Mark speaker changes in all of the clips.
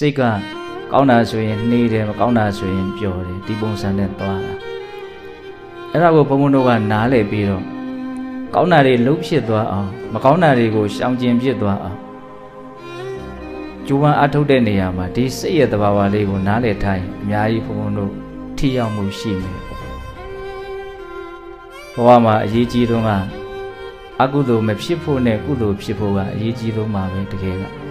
Speaker 1: စိတ်ကကောင်းတာဆိုရင်နှေးတယ်မကောင်းတာဆိုရင်ပျော်တယ်ဒီပုံစံနဲ့သွားတာအဲ့ဒါကိုဘုံဘုံတို့ကနားလည်ပြီးတော့ကောင်းတာတွေလှုပ်ဖြစ်သွားအောင်မကောင်းတာတွေကိုရှောင်ကျဉ်ဖြစ်သွားအောင်ကျူပန်းအထုတ်တဲ့နေရာမှာဒီစိတ်ရဲ့သဘာဝလေးကိုနားလည်ထားရင်အများကြီးဘုံဘုံတို့ထိရောက်မှုရှိမယ်ပေါ့ဘဝမှာအရေးကြီးဆုံးကအကုသိုလ်မဖြစ်ဖို့နဲ့ကုသိုလ်ဖြစ်ဖို့ကအရေးကြီးဆုံးပါပဲတကယ်က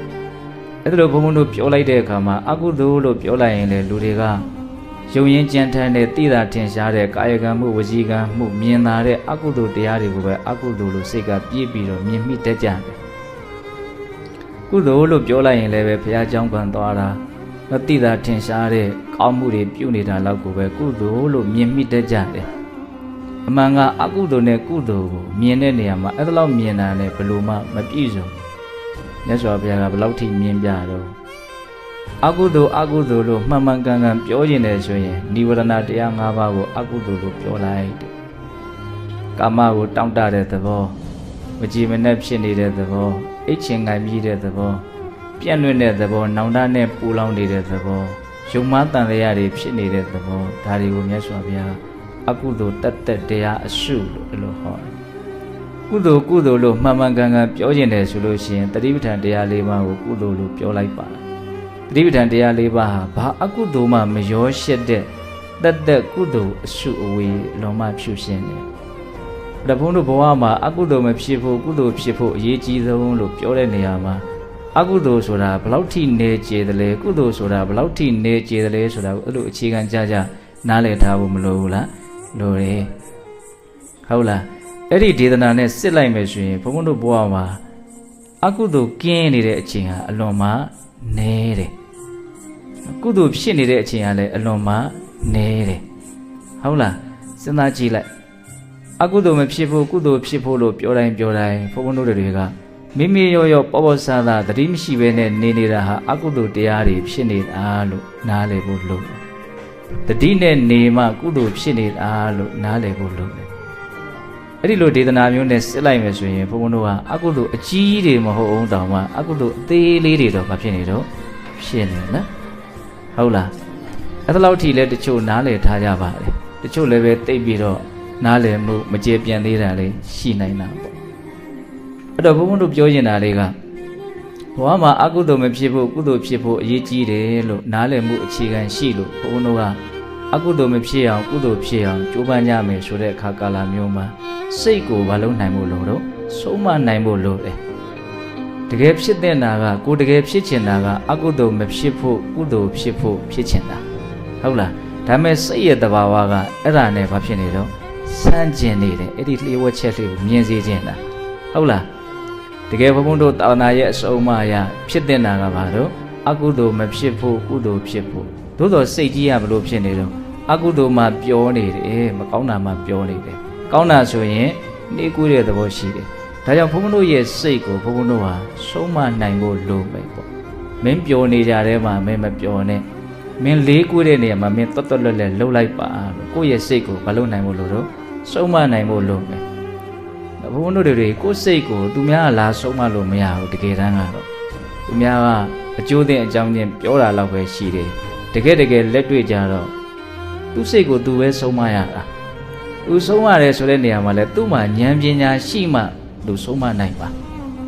Speaker 1: အဲ့ဒါလို့ဘုံဘုံတို့ပြောလိုက်တဲ့အခါမှာအကုသိုလ်လို့ပြောလိုက်ရင်လေလူတွေကယုံရင်ကြံထန်တဲ့တိတာထင်ရှားတဲ့ကာယကံမှုဝစီကံမှုမြင်သာတဲ့အကုသိုလ်တရားတွေကိုပဲအကုသိုလ်လို့စိတ်ကပြည့်ပြီးတော့မြင်မိတတ်ကြတယ်ကုသိုလ်လို့ပြောလိုက်ရင်လည်းပဲဘုရားကျောင်းကံသွားတာတော့တိတာထင်ရှားတဲ့ကောင်းမှုတွေပြုနေတာလောက်ကိုပဲကုသိုလ်လို့မြင်မိတတ်ကြတယ်အမှန်ကအကုသိုလ်နဲ့ကုသိုလ်ကိုမြင်တဲ့နေရာမှာအဲ့ဒါလောက်မြင်တာနဲ့ဘယ်လိုမှမပြည့်စုံဘူး မြတ်စွာဘုရားကဘယ်လောက်ထိမြင်ပြတော့အကုသိုလ်အကုသိုလ်လို့မှန်မှန်ကန်ကန်ပြောကျင်တယ်ဆိုရင်និဝရဏတရား၅ပါးကိုအကုသိုလ်လို့ပြောလိုက်တယ်ကာမကိုတောင့်တတဲ့သဘောမကြည်မနဲ့ဖြစ်နေတဲ့သဘောအိတ်ချင်ငိုင်မြည်တဲ့သဘောပြန့်လွင့်တဲ့သဘောနောင်တနဲ့ပူလောင်နေတဲ့သဘောယုံမတန်တရားတွေဖြစ်နေတဲ့သဘောဒါတွေကိုမြတ်စွာဘုရားအကုသိုလ်တတ်တတ်တရားအရှုလို့အဲ့လိုဟောတယ် ကုသိုလ်ကုသိုလ်လို့မှန်မှန်ကန်ကန်ပြောကျင်တယ်ဆိုလို့ရှိရင်တတိပဋ္ဌာန်တရား၄ပါးကိုကုသိုလ်လို့ပြောလိုက်ပါတတိပဋ္ဌာန်တရား၄ပါးဟာဘာအကုသိုလ်မှမရောရှက်တဲ့တတ်တဲ့ကုသိုလ်အရှုအဝေးလွန်မှဖြူရှင်တယ်။ဒါဘုန်းတို့ဘဝမှာအကုသိုလ်မဖြစ်ဖို့ကုသိုလ်ဖြစ်ဖို့အရေးကြီးဆုံးလို့ပြောတဲ့နေရာမှာအကုသိုလ်ဆိုတာဘယ်လောက်ထိနေကျေတယ်လဲကုသိုလ်ဆိုတာဘယ်လောက်ထိနေကျေတယ်လဲဆိုတာကိုအဲ့လိုအခြေခံကြကြနားလည်ထားဖို့မလိုဘူးလားလိုတယ်ဟုတ်လား အဲ့ဒီဒေသနာနဲ့စစ်လိုက်မယ်ဆိုရင်ဘုန်းဘုန်းတို့ဘဝမှာအကုသိုလ်ကင်းနေတဲ့အချိန်ဟာအလွန်မှနည်းတယ်ကုသိုလ်ဖြစ်နေတဲ့အချိန်ဟာလည်းအလွန်မှနည်းတယ်ဟုတ်လားစဉ်းစားကြည့်လိုက်အကုသိုလ်မဖြစ်ဖို့ကုသိုလ်ဖြစ်ဖို့လို့ပြောတိုင်းပြောတိုင်းဘုန်းဘုန်းတို့တွေကမိမိရောရောပေါ်ပေါ်ဆာဆာသတိမရှိဘဲနဲ့နေနေတာဟာအကုသိုလ်တရားတွေဖြစ်နေတာလို့နားလည်ဖို့လိုတယ်တတိနဲ့နေမှကုသိုလ်ဖြစ်နေတာလို့နားလည်ဖို့လိုတယ် အဲ့ဒီလိုဒေသနာမျိုးနဲ့စစ်လိုက်မယ်ဆိုရင်ဘုန်းဘုန်းတို့ကအကုသိုလ်အကြီးတွေမဟုတ်အောင်တောင်မှအကုသိုလ်အသေးလေးတွေတော့မဖြစ်နေတော့ဖြစ်နေနော်ဟုတ်လားအဲ့ဒါလောက်ထိလဲတချို့နားလည်ထားကြပါတယ်တချို့လည်းပဲတိတ်ပြီးတော့နားလည်မှုမကျေပြန့်သေးတာလေးရှိနိုင်တာပေါ့အဲ့တော့ဘုန်းဘုန်းတို့ပြောချင်တာလေးကဘဝမှာအကုသိုလ်မဖြစ်ဖို့ကုသိုလ်ဖြစ်ဖို့အရေးကြီးတယ်လို့နားလည်မှုအခြေခံရှိလို့ဘုန်းဘုန်းတို့က အကုသိုလ်မဖြစ်အောင်ကုသိုလ်ဖြစ်အောင်ကြိုးပမ်းကြမယ်ဆိုတဲ့အခါကာလမျိုးမှာစိတ်ကိုမလုံးနိုင်ဖို့လို့တော့ဆုံးမနိုင်ဖို့လို့တယ်တကယ်ဖြစ်တဲ့နာကကိုတကယ်ဖြစ်ချင်တာကအကုသိုလ်မဖြစ်ဖို့ကုသိုလ်ဖြစ်ဖို့ဖြစ်ချင်တာဟုတ်လားဒါမဲ့စိတ်ရဲ့တဘာဝကအဲ့ဒါနဲ့ဘာဖြစ်နေတော့စမ်းကျင်နေတယ်အဲ့ဒီလျှို့ဝှက်ချက်လေးကိုမြင်စေခြင်းတာဟုတ်လားတကယ်ဘုံဘုံတို့တာဝနာရဲ့အစုံအမအရဖြစ်တဲ့နာကဘာတော့အကုသိုလ်မဖြစ်ဖို့ကုသိုလ်ဖြစ်ဖို့သို့တော်စိတ်ကြီးကဘလို့ဖြစ်နေတော့ အကုသိုလ်မှပြောနေတယ်မကောင်းတာမှပြောနေတယ်ကောင်းတာဆိုရင်နှေးကွေးတဲ့သဘောရှိတယ်။ဒါကြောင့်ဘုန်းဘုန်းတို့ရဲ့စိတ်ကိုဘုန်းဘုန်းတို့ဟာဆုံးမနိုင်ဖို့လိုမယ်ပေါ့။မင်းပျော်နေကြတဲ့မှာမင်းမပျော်နဲ့။မင်းလေးကွေးတဲ့နေရာမှာမင်းတွတ်တွတ်လွတ်လွတ်လှုပ်လိုက်ပါလို့ကိုယ့်ရဲ့စိတ်ကိုမလုပ်နိုင်ဖို့လိုတော့ဆုံးမနိုင်ဖို့လိုမယ်။ဘုန်းဘုန်းတို့တွေကိုယ့်စိတ်ကိုသူများကလာဆုံးမလို့မရဘူးတကယ်တမ်းကတော့သူများကအကျိုးတဲ့အကြောင်းချင်းပြောတာလောက်ပဲရှိတယ်။တကယ်တကယ်လက်တွေ့ကြတော့ သူ့စိတ်ကိုသူပဲဆုံးမရတာ။သူဆုံးရတယ်ဆိုတဲ့နေရာမှာလဲသူ့မှာဉာဏ်ပညာရှိမှသူဆုံးမနိုင်ပါ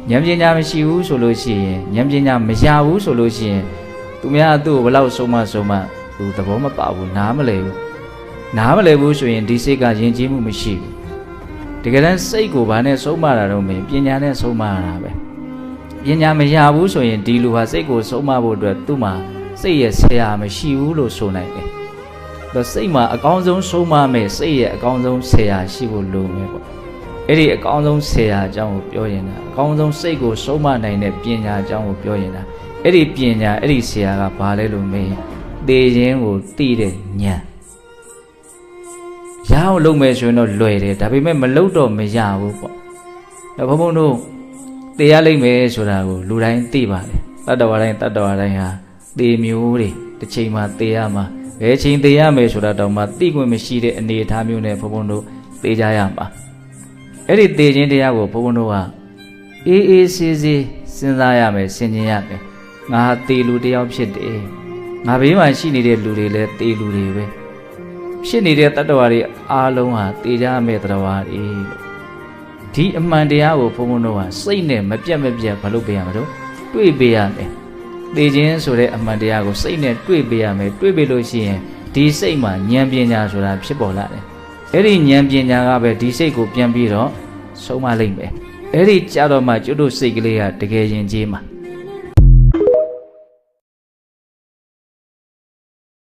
Speaker 1: ဉာဏ်ပညာမရှိဘူးဆိုလို့ရှိရင်ဉာဏ်ပညာမရဘူးဆိုလို့ရှိရင်သူများသူ့ကိုဘယ်လောက်ဆုံးမဆုံးမသူသဘောမပေါဘူးနားမလဲဘူးနားမလဲဘူးဆိုရင်ဒီစိတ်ကယဉ်ကျေးမှုမရှိဘူးတကယ်တမ်းစိတ်ကိုဘာနဲ့ဆုံးမတာတော့မင်းပညာနဲ့ဆုံးမရတာပဲပညာမရဘူးဆိုရင်ဒီလူဟာစိတ်ကိုဆုံးမဖို့အတွက်သူ့မှာစိတ်ရဲ့ဆရာမရှိဘူးလို့ဆိုနိုင်တယ် တော့စိတ်မှာအကောင်းဆုံးဆုံးမမယ်စိတ်ရဲ့အကောင်းဆုံးဆရာရှိဖို့လိုမယ်ပေါ့အဲ့ဒီအကောင်းဆုံးဆရာအကြောင်းကိုပြောရင်တာအကောင်းဆုံးစိတ်ကိုဆုံးမနိုင်တဲ့ပညာအကြောင်းကိုပြောရင်တာအဲ့ဒီပညာအဲ့ဒီဆရာကဘာလဲလို့မေးရင်သေခြင်းကိုသိတဲ့ဉာဏ်ရအောင်လုပ်မယ်ဆိုရင်တော့လွယ်တယ်ဒါပေမဲ့မလုပ်တော့မရဘူးပေါ့တော့ဘုံဘုံတို့သေရလိမ့်မယ်ဆိုတာကိုလူတိုင်းသိပါတယ်တတ္တဝါတိုင်းတတ္တဝါတိုင်းဟာသေမျိုးတွေတစ်ချိန်မှာသေရမှာ ဘယ်ချိန်သေးရမယ်ဆိုတာတောင်မှသိခွင့်မရှိတဲ့အနေအထားမျိုးနဲ့ဘုံဘုံတို့သိကြရမှာအဲ့ဒီသိခြင်းတရားကိုဘုံဘုံတို့ကအေးအေးဆေးဆေးစဉ်းစားရမယ်ဆင်ခြင်ရမယ်ငါဟာတေလူတစ်ယောက်ဖြစ်တယ်ငါဘေးမှာရှိနေတဲ့လူတွေလည်းတေလူတွေပဲဖြစ်နေတဲ့တတ္တဝါတွေအားလုံးဟာတေကြမဲ့တတ္တဝါတွေလို့ဒီအမှန်တရားကိုဘုန်းဘုန်းတို့ကစိတ်နဲ့မပြတ်မပြတ်မလုပ်ပေးရမှာတော့တွေးပေးရမယ် တေခြင်းဆိုတဲ့အမှန်တရားကိုစိတ်နဲ့တွေးပေးရမယ်တွေးပေးလို့ရှိရင်ဒီစိတ်မှာဉာဏ်ပညာဆိုတာဖြစ်ပေါ်လာတယ်အဲ့ဒီဉာဏ်ပညာကပဲဒီစိတ်ကိုပြန်ပြီးတော့ဆုံးမလိုက်မယ်အဲ့ဒီကြတော့မှကျွတ်တို့စိတ်ကလေးကတကယ်ရင်ကြီးမှာ